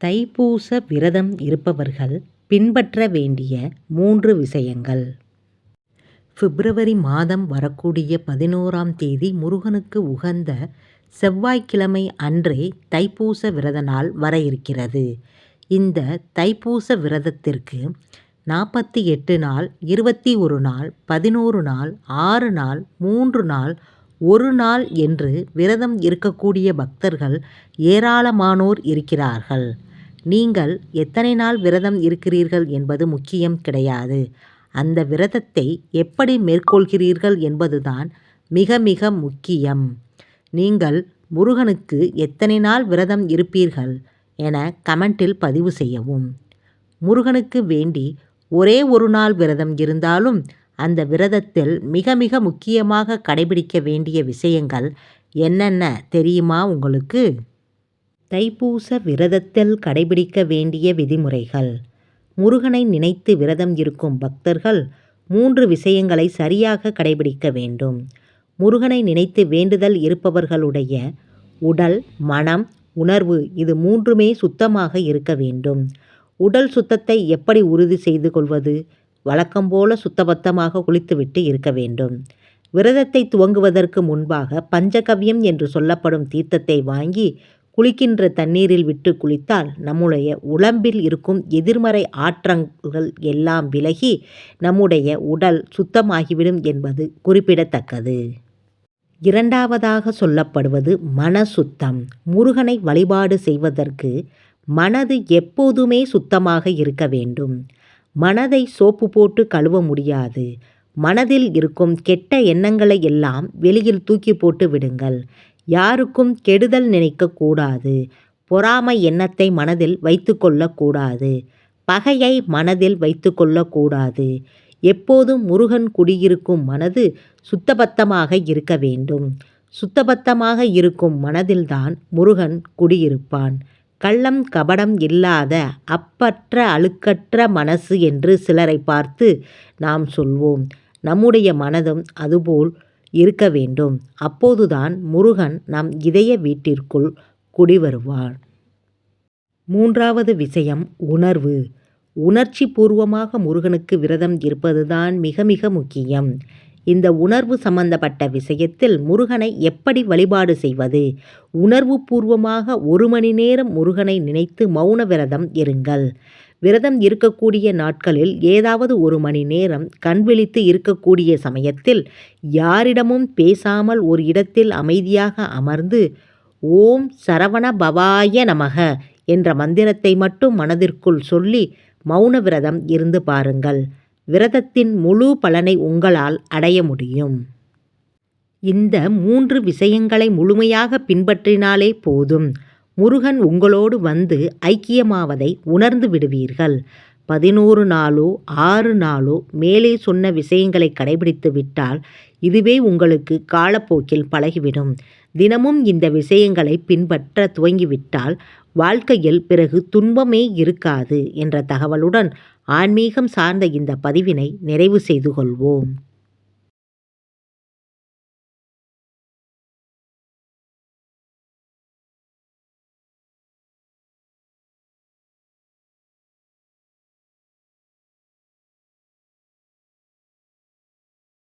தைப்பூச விரதம் இருப்பவர்கள் பின்பற்ற வேண்டிய மூன்று விஷயங்கள். பிப்ரவரி மாதம் வரக்கூடிய பதினோராம் தேதி முருகனுக்கு உகந்த செவ்வாய்க்கிழமை அன்றே தைப்பூச விரத நாள் வர இருக்கிறது. இந்த தைப்பூச விரதத்திற்கு நாற்பத்தி எட்டு நாள் இருபத்தி ஒரு நாள் பதினோரு நாள் ஆறு நாள் மூன்று நாள் ஒரு நாள் என்று விரதம் இருக்கக்கூடிய பக்தர்கள் ஏராளமானோர் இருக்கிறார்கள். நீங்கள் எத்தனை நாள் விரதம் இருக்கிறீர்கள் என்பது முக்கியம் கிடையாது. அந்த விரதத்தை எப்படி மேற்கொள்கிறீர்கள் என்பதுதான் மிக மிக முக்கியம். நீங்கள் முருகனுக்கு எத்தனை நாள் விரதம் இருப்பீர்கள் என கமெண்டில் பதிவு செய்யவும். முருகனுக்கு வேண்டி ஒரே ஒரு நாள் விரதம் இருந்தாலும் அந்த விரதத்தில் மிக மிக முக்கியமாக கடைபிடிக்க வேண்டிய விஷயங்கள் என்னென்ன தெரியுமா உங்களுக்கு? தைப்பூச விரதத்தில் கடைபிடிக்க வேண்டிய விதிமுறைகள் முருகனை நினைத்து விரதம் இருக்கும் பக்தர்கள் மூன்று விஷயங்களை சரியாக கடைபிடிக்க வேண்டும். முருகனை நினைத்து வேண்டுதல் இருப்பவர்களுடைய உடல் மனம் உணர்வு இது மூன்றுமே சுத்தமாக இருக்க வேண்டும். உடல் சுத்தத்தை எப்படி உறுதி செய்து கொள்வது வழக்கம் போல சுத்தபத்தமாக குளித்துவிட்டு இருக்க வேண்டும். விரதத்தை துவங்குவதற்கு முன்பாக பஞ்சகவ்யம் என்று சொல்லப்படும் தீர்த்தத்தை வாங்கி குளிக்கின்ற தண்ணீரில் விட்டு குளித்தால் நம்முடைய உடம்பில் இருக்கும் எதிர்மறை ஆற்றங்கள் எல்லாம் விலகி நம்முடைய உடல் சுத்தமாகிவிடும் என்பது குறிப்பிடத்தக்கது. இரண்டாவதாக சொல்லப்படுவது மன சுத்தம். முருகனை வழிபாடு செய்வதற்கு மனது எப்போதுமே சுத்தமாக இருக்க வேண்டும். மனதை சோப்பு போட்டு கழுவ முடியாது. மனதில் இருக்கும் கெட்ட எண்ணங்களை எல்லாம் வெளியில் தூக்கி போட்டு விடுங்கள். யாருக்கும் கெடுதல் நினைக்கக்கூடாது பொறாமை எண்ணத்தை மனதில் வைத்து கொள்ளக்கூடாது பகையை மனதில் வைத்து கொள்ளக்கூடாது எப்போதும் முருகன் குடியிருக்கும் மனது சுத்தபத்தமாக இருக்க வேண்டும். சுத்தபத்தமாக இருக்கும் மனதில்தான் முருகன் குடியிருப்பான். கள்ளம் கபடம் இல்லாத அப்பற்ற அழுக்கற்ற மனசு என்று சிலரை பார்த்து நாம் சொல்வோம். நம்முடைய மனதும் அதுபோல் இருக்க வேண்டும். அப்போதுதான் முருகன் நம் இதய வீட்டிற்குள் குடிவருவார் மூன்றாவது விஷயம் உணர்வு. உணர்ச்சி பூர்வமாக முருகனுக்கு விரதம் இருப்பதுதான் மிக மிக முக்கியம். இந்த உணர்வு சம்பந்தப்பட்ட விஷயத்தில் முருகனை எப்படி வழிபாடு செய்வது? உணர்வு பூர்வமாக ஒரு மணி நேரம் முருகனை நினைத்து மௌன விரதம் இருங்கள். விரதம் இருக்கக்கூடிய நாட்களில் ஏதாவது ஒரு மணி நேரம் கண் விழித்து இருக்கக்கூடிய சமயத்தில் யாரிடமும் பேசாமல் ஒரு இடத்தில் அமைதியாக அமர்ந்து ஓம் சரவண பவாய நமக என்ற மந்திரத்தை மட்டும் மனதிற்குள் சொல்லி மௌன விரதம் இருந்து பாருங்கள். விரதத்தின் முழு பலனை உங்களால் அடைய முடியும். இந்த மூன்று விஷயங்களை முழுமையாக பின்பற்றினாலே போதும் முருகன் உங்களோடு வந்து ஐக்கியமாவதை உணர்ந்து விடுவீர்கள். பதினோரு நாளோ ஆறு நாளோ மேலே சொன்ன விஷயங்களை கடைபிடித்து விட்டால் இதுவே உங்களுக்கு காலப்போக்கில் பழகிவிடும். தினமும் இந்த விஷயங்களை பின்பற்ற துவங்கிவிட்டால் வாழ்க்கையில் பிறகு துன்பமே இருக்காது என்ற தகவலுடன் ஆன்மீகம் சார்ந்த இந்த பதிவினை நிறைவு செய்து கொள்வோம்.